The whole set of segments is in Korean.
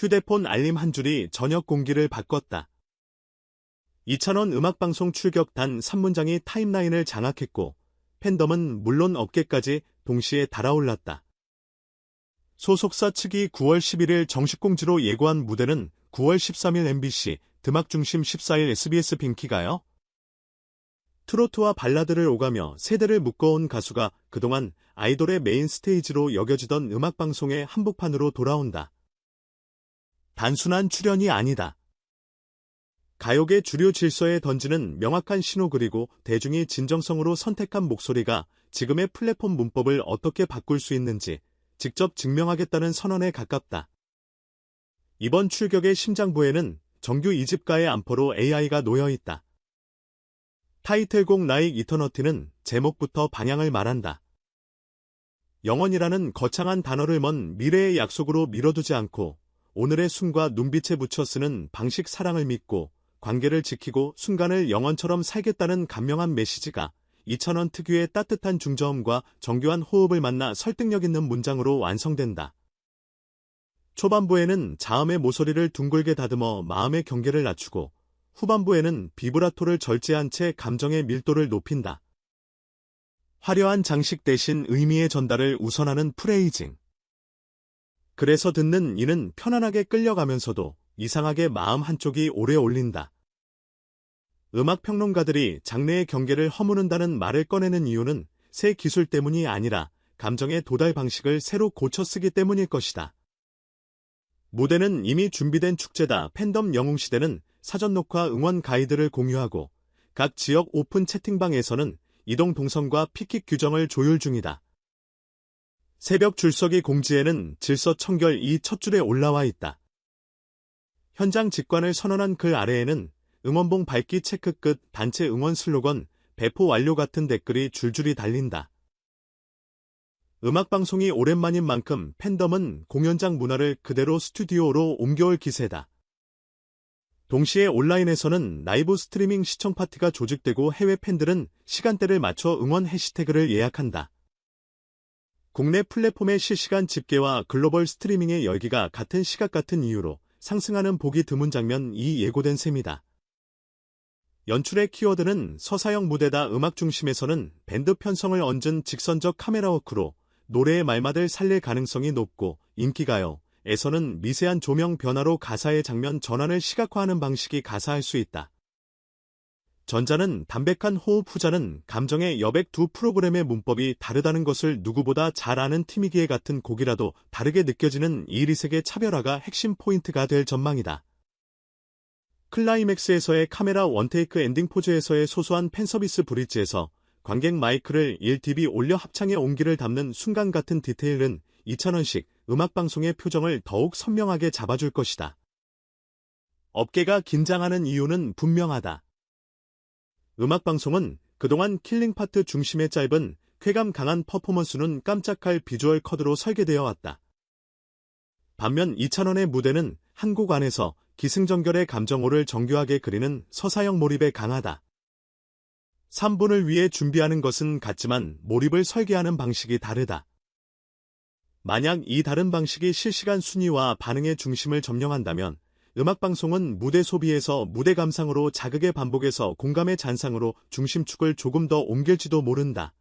휴대폰 알림 한 줄이 저녁 공기를 바꿨다. 이찬원 음악방송 출격 단 3문장이 타임라인을 장악했고 팬덤은 물론 어깨까지 동시에 달아올랐다. 소속사 측이 9월 11일 정식 공지로 예고한 무대는 9월 13일 MBC, 드막 중심 14일 SBS 핑키가요. 트로트와 발라드를 오가며 세대를 묶어온 가수가 그동안 아이돌의 메인 스테이지로 여겨지던 음악방송의 한복판으로 돌아온다. 단순한 출연이 아니다. 가요계 주류 질서에 던지는 명확한 신호 그리고 대중이 진정성으로 선택한 목소리가 지금의 플랫폼 문법을 어떻게 바꿀 수 있는지 직접 증명하겠다는 선언에 가깝다. 이번 출격의 심장부에는 정규 2집가의 안포로 AI가 놓여 있다. 타이틀곡 나익 이터너티는 제목부터 방향을 말한다. 영원이라는 거창한 단어를 먼 미래의 약속으로 밀어두지 않고 오늘의 숨과 눈빛에 붙여 쓰는 방식 사랑을 믿고 관계를 지키고 순간을 영원처럼 살겠다는 감명한 메시지가 이천원 특유의 따뜻한 중저음과 정교한 호흡을 만나 설득력 있는 문장으로 완성된다. 초반부에는 자음의 모서리를 둥글게 다듬어 마음의 경계를 낮추고 후반부에는 비브라토를 절제한 채 감정의 밀도를 높인다. 화려한 장식 대신 의미의 전달을 우선하는 프레이징. 그래서 듣는 이는 편안하게 끌려가면서도 이상하게 마음 한쪽이 오래 올린다. 음악 평론가들이 장르의 경계를 허무는다는 말을 꺼내는 이유는 새 기술 때문이 아니라 감정의 도달 방식을 새로 고쳐 쓰기 때문일 것이다. 무대는 이미 준비된 축제다. 팬덤 영웅시대는 사전 녹화 응원 가이드를 공유하고 각 지역 오픈 채팅방에서는 이동 동선과 피킥 규정을 조율 중이다. 새벽 줄서기 공지에는 질서 청결 이 첫 줄에 올라와 있다. 현장 직관을 선언한 글 아래에는 응원봉 밝기 체크 끝 단체 응원 슬로건 배포 완료 같은 댓글이 줄줄이 달린다. 음악방송이 오랜만인 만큼 팬덤은 공연장 문화를 그대로 스튜디오로 옮겨올 기세다. 동시에 온라인에서는 라이브 스트리밍 시청 파티가 조직되고 해외 팬들은 시간대를 맞춰 응원 해시태그를 예약한다. 국내 플랫폼의 실시간 집계와 글로벌 스트리밍의 열기가 같은 시각 같은 이유로 상승하는 보기 드문 장면 이 예고된 셈이다. 연출의 키워드는 서사형 무대다 음악 중심에서는 밴드 편성을 얹은 직선적 카메라 워크로 노래의 말맛을 살릴 가능성이 높고 인기가요. 에서는 미세한 조명 변화로 가사의 장면 전환을 시각화하는 방식이 가사할 수 있다. 전자는 담백한 호흡 후자는 감정의 여백 두 프로그램의 문법이 다르다는 것을 누구보다 잘 아는 팀이기에 같은 곡이라도 다르게 느껴지는 이 리색의 차별화가 핵심 포인트가 될 전망이다. 클라이맥스에서의 카메라 원테이크 엔딩 포즈에서의 소소한 팬서비스 브릿지에서 관객 마이크를 1dB 올려 합창의 온기를 담는 순간 같은 디테일은 2,000원씩 음악방송의 표정을 더욱 선명하게 잡아줄 것이다. 업계가 긴장하는 이유는 분명하다. 음악방송은 그동안 킬링 파트 중심의 짧은 쾌감 강한 퍼포먼스는 깜짝할 비주얼 컷으로 설계되어 왔다. 반면 2,000원의 무대는 한 곡 안에서 기승전결의 감정호를 정교하게 그리는 서사형 몰입에 강하다. 3분을 위해 준비하는 것은 같지만 몰입을 설계하는 방식이 다르다. 만약 이 다른 방식이 실시간 순위와 반응의 중심을 점령한다면 음악방송은 무대 소비에서 무대 감상으로 자극의 반복에서 공감의 잔상으로 중심축을 조금 더 옮길지도 모른다.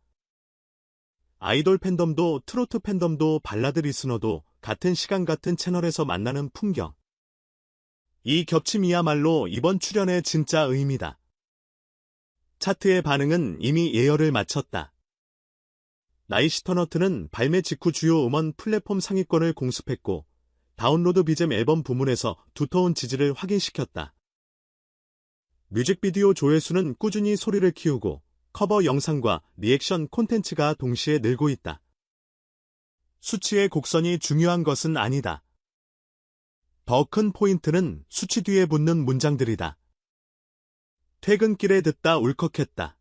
아이돌 팬덤도 트로트 팬덤도 발라드 리스너도 같은 시간 같은 채널에서 만나는 풍경. 이 겹침이야말로 이번 출연의 진짜 의미다. 차트의 반응은 이미 예열을 마쳤다. 나이시터너트는 발매 직후 주요 음원 플랫폼 상위권을 공습했고 다운로드 비잼 앨범 부문에서 두터운 지지를 확인시켰다. 뮤직비디오 조회수는 꾸준히 소리를 키우고 커버 영상과 리액션 콘텐츠가 동시에 늘고 있다. 수치의 곡선이 중요한 것은 아니다. 더 큰 포인트는 수치 뒤에 붙는 문장들이다. 퇴근길에 듣다 울컥했다.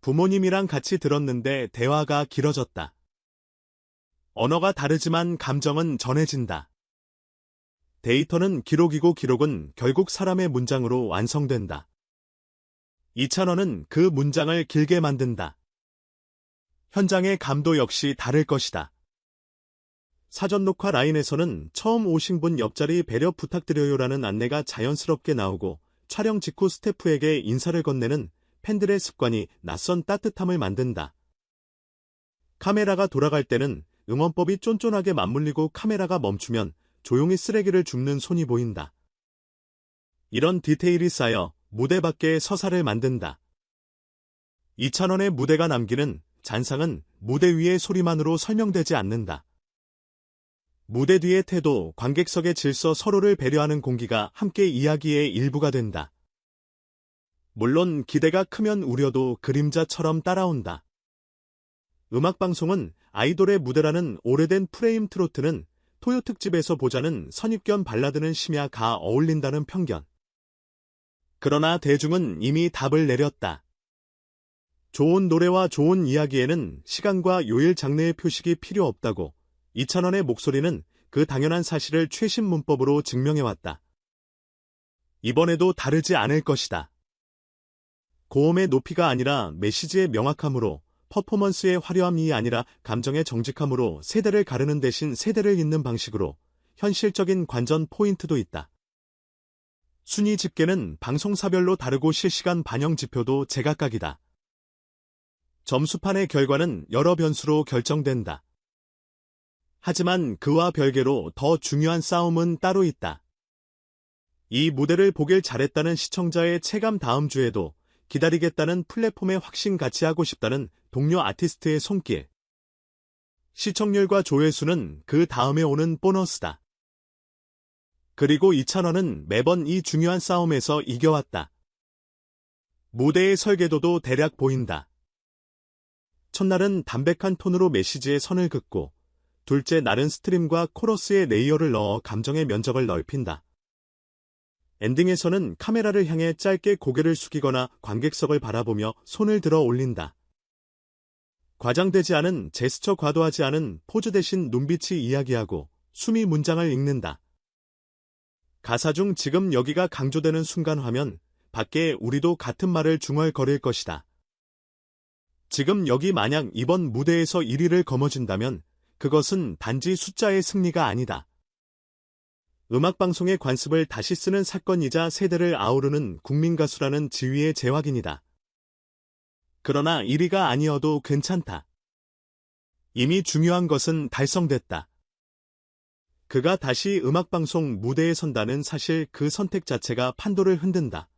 부모님이랑 같이 들었는데 대화가 길어졌다. 언어가 다르지만 감정은 전해진다. 데이터는 기록이고 기록은 결국 사람의 문장으로 완성된다. 이찬원은 그 문장을 길게 만든다. 현장의 감도 역시 다를 것이다. 사전 녹화 라인에서는 처음 오신 분 옆자리 배려 부탁드려요라는 안내가 자연스럽게 나오고 촬영 직후 스태프에게 인사를 건네는 팬들의 습관이 낯선 따뜻함을 만든다. 카메라가 돌아갈 때는 응원법이 쫀쫀하게 맞물리고 카메라가 멈추면 조용히 쓰레기를 줍는 손이 보인다. 이런 디테일이 쌓여 무대 밖에 서사를 만든다. 이찬원의 무대가 남기는 잔상은 무대 위의 소리만으로 설명되지 않는다. 무대 뒤의 태도, 관객석의 질서 서로를 배려하는 공기가 함께 이야기의 일부가 된다. 물론 기대가 크면 우려도 그림자처럼 따라온다. 음악방송은 아이돌의 무대라는 오래된 프레임 트로트는 토요 특집에서 보자는 선입견 발라드는 심야 가 어울린다는 편견. 그러나 대중은 이미 답을 내렸다. 좋은 노래와 좋은 이야기에는 시간과 요일 장르의 표식이 필요 없다고 이찬원의 목소리는 그 당연한 사실을 최신 문법으로 증명해왔다. 이번에도 다르지 않을 것이다. 고음의 높이가 아니라 메시지의 명확함으로 퍼포먼스의 화려함이 아니라 감정의 정직함으로 세대를 가르는 대신 세대를 잇는 방식으로 현실적인 관전 포인트도 있다. 순위 집계는 방송사별로 다르고 실시간 반영 지표도 제각각이다. 점수판의 결과는 여러 변수로 결정된다. 하지만 그와 별개로 더 중요한 싸움은 따로 있다. 이 무대를 보길 잘했다는 시청자의 체감 다음 주에도 기다리겠다는 플랫폼에 확신 같이 하고 싶다는 동료 아티스트의 손길. 시청률과 조회수는 그 다음에 오는 보너스다. 그리고 이찬원은 매번 이 중요한 싸움에서 이겨왔다. 무대의 설계도도 대략 보인다. 첫날은 담백한 톤으로 메시지의 선을 긋고 둘째 날은 스트림과 코러스의 레이어를 넣어 감정의 면적을 넓힌다. 엔딩에서는 카메라를 향해 짧게 고개를 숙이거나 관객석을 바라보며 손을 들어 올린다. 과장되지 않은 제스처 과도하지 않은 포즈 대신 눈빛이 이야기하고 숨이 문장을 읽는다. 가사 중 지금 여기가 강조되는 순간 화면, 밖에 우리도 같은 말을 중얼거릴 것이다. 지금 여기 만약 이번 무대에서 1위를 거머쥔다면 그것은 단지 숫자의 승리가 아니다. 음악방송의 관습을 다시 쓰는 사건이자 세대를 아우르는 국민가수라는 지위의 재확인이다. 그러나 1위가 아니어도 괜찮다. 이미 중요한 것은 달성됐다. 그가 다시 음악방송 무대에 선다는 사실 그 선택 자체가 판도를 흔든다.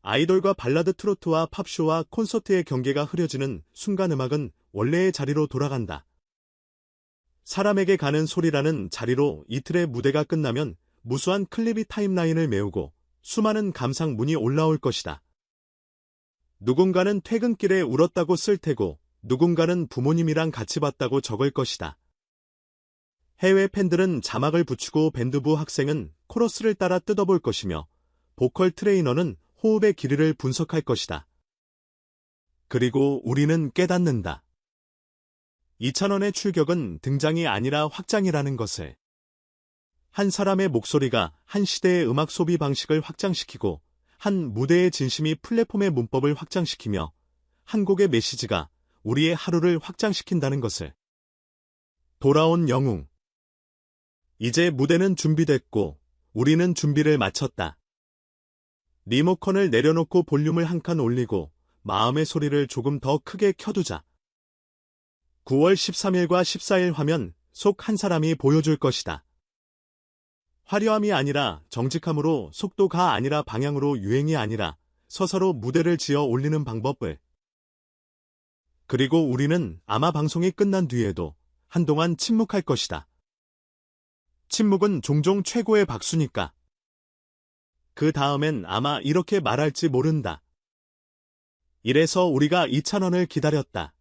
아이돌과 발라드 트로트와 팝쇼와 콘서트의 경계가 흐려지는 순간 음악은 원래의 자리로 돌아간다. 사람에게 가는 소리라는 자리로 이틀의 무대가 끝나면 무수한 클립이 타임라인을 메우고 수많은 감상문이 올라올 것이다. 누군가는 퇴근길에 울었다고 쓸 테고 누군가는 부모님이랑 같이 봤다고 적을 것이다. 해외 팬들은 자막을 붙이고 밴드부 학생은 코러스를 따라 뜯어볼 것이며 보컬 트레이너는 호흡의 길이를 분석할 것이다. 그리고 우리는 깨닫는다. 2천원의 출격은 등장이 아니라 확장이라는 것을. 한 사람의 목소리가 한 시대의 음악 소비 방식을 확장시키고 한 무대의 진심이 플랫폼의 문법을 확장시키며 한 곡의 메시지가 우리의 하루를 확장시킨다는 것을. 돌아온 영웅. 이제 무대는 준비됐고 우리는 준비를 마쳤다. 리모컨을 내려놓고 볼륨을 한 칸 올리고 마음의 소리를 조금 더 크게 켜두자. 9월 13일과 14일 화면 속 한 사람이 보여줄 것이다. 화려함이 아니라 정직함으로 속도가 아니라 방향으로 유행이 아니라 서서로 무대를 지어 올리는 방법을. 그리고 우리는 아마 방송이 끝난 뒤에도 한동안 침묵할 것이다. 침묵은 종종 최고의 박수니까. 그 다음엔 아마 이렇게 말할지 모른다. 이래서 우리가 2,000원을 기다렸다.